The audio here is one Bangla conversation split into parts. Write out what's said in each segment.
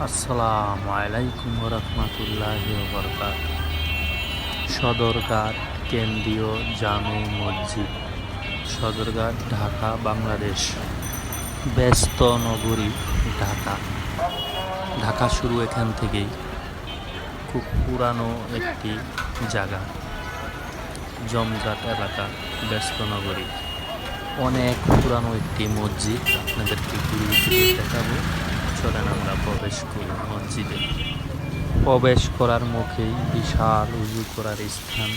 আসসালামু আলাইকুম রহমতুল্লাহ বরকাত সদরঘাট কেন্দ্রীয় জামে মসজিদ। সদরঘাট, ঢাকা, বাংলাদেশ। ব্যস্ত নগরী, ঢাকা। ঢাকা শুরু এখান থেকেই। খুব পুরানো একটি জায়গা। জমজাট এলাকা, ব্যস্ত নগরী। অনেক পুরানো একটি মসজিদ। আপনাদেরকে দেখাবো। চলেন আমরা প্রবেশ করি মসজিদে। প্রবেশ করার মুখেই বিশাল উজু করার স্থান।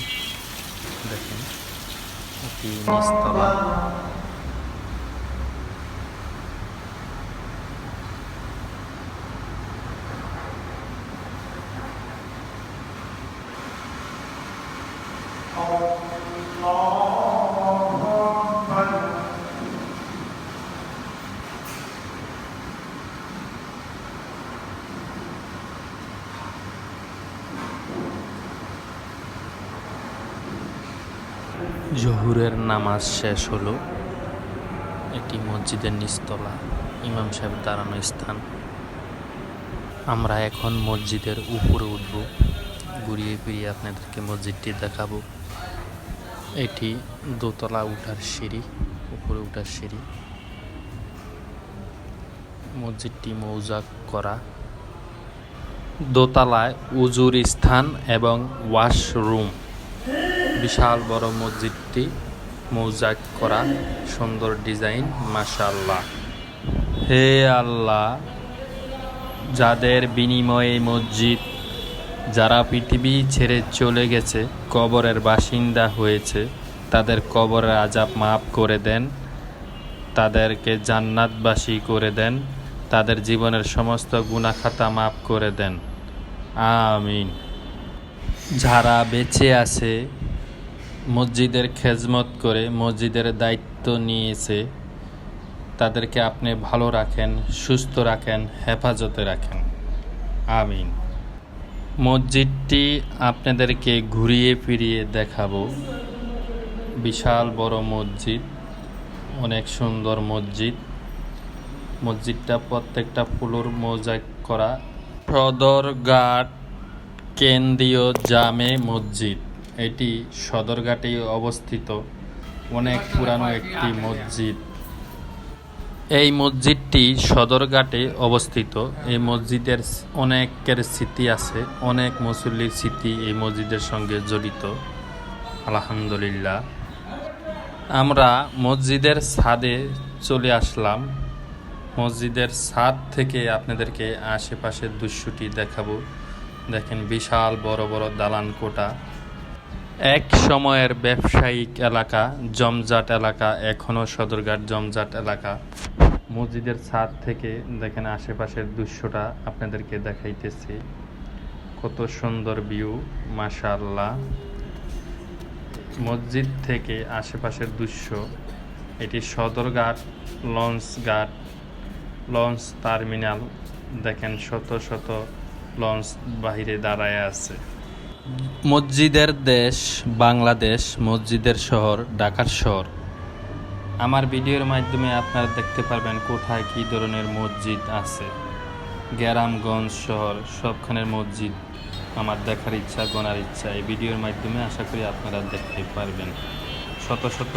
দেখেন এটি নিস্তলা। জহুরের নামাজ শেষ হলো। এটি মসজিদের নিস্তলা ইমাম সাহেব দাঁড়ানো স্থান। আমরা এখন মসজিদের উপরে উঠব। ঘুরিয়ে ফিরিয়ে আপনাদেরকে মসজিদটি দেখাবো। এটি দোতলা উঠার সিঁড়ি, উপরে উঠার সিঁড়ি। মসজিদটি মৌজা করা। দোতলায় উজুর স্থান এবং ওয়াশরুম। বিশাল বড় মসজিদটি মৌজাক করা, সুন্দর ডিজাইন মাশাল্লাহ হে আল্লাহ, যাদের বিনিময়ে মসজিদ, যারা পৃথিবী ছেড়ে চলে গেছে, কবরের বাসিন্দা হয়েছে, তাদের কবরের আজাব মাফ করে দেন, তাদেরকে জান্নাতবাসী করে দেন, তাদের জীবনের সমস্ত গুণাখাতা মাফ করে দেন। আমিন। যারা বেঁচে আছে মসজিদের খেজমত করে মসজিদের দায়িত্ব নিয়েছে। তাদেরকে আপনি ভালো রাখেন, সুস্থ রাখেন, হেফাজতে রাখেন। আমিন। মসজিদটি আপনাদেরকে ঘুরিয়ে ফিরিয়ে দেখাবো। বিশাল বড় মসজিদ, অনেক সুন্দর মসজিদ। মসজিদটা প্রত্যেকটা ফুলোর মোজাইক করা। সদরঘাট কেন্দ্রীয় জামে মসজিদ। এটি সদরঘাটে অবস্থিত, অনেক পুরানো একটি মসজিদ। এই মসজিদটি সদরঘাটে অবস্থিত। এই মসজিদের অনেকের স্মৃতি আছে, অনেক মুসল্লির স্মৃতি এই মসজিদের সঙ্গে জড়িত। আলহামদুলিল্লাহ। আমরা মসজিদের ছাদে চলে আসলাম। মসজিদের ছাদ থেকে আপনাদেরকে আশেপাশের দৃশ্যটি দেখাবো। দেখেন বিশাল বড় বড় দালান কোটা এক সময়ের ব্যবসায়িক এলাকা, জমজাট এলাকা, এখনও সদরঘাট জমজাট এলাকা। মসজিদের ছাদ থেকে দেখেন আশেপাশের দৃশ্যটা আপনাদেরকে দেখাইতেছি। কত সুন্দর ভিউ, মাশাআল্লাহ। মসজিদ থেকে আশেপাশের দৃশ্য, এটি সদরঘাট, লঞ্চ ঘাট, লঞ্চ টার্মিনাল। দেখেন শত শত লঞ্চ বাহিরে দাঁড়ায় আছে। মসজিদের দেশ বাংলাদেশ, মসজিদের শহর ঢাকার শহর। আমার ভিডিওর মাধ্যমে আপনারা দেখতে পারবেন কোথায় কী ধরনের মসজিদ আছে। গ্রামগঞ্জ শহর, সবখানের মসজিদ আমার দেখার ইচ্ছা, গোনার ইচ্ছা, এই ভিডিওর মাধ্যমে আশা করি আপনারা দেখতে পারবেন। শত শত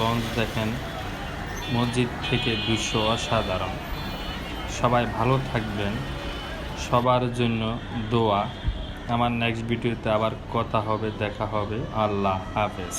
লঞ্চ দেখেন, মসজিদ থেকে দৃশ্য অসাধারণ। সবাই ভালো থাকবেন, সবার জন্য দোয়া। আমার নেক্সট ভিডিওতে আবার কথা হবে দেখা হবে। আল্লাহ হাফেজ।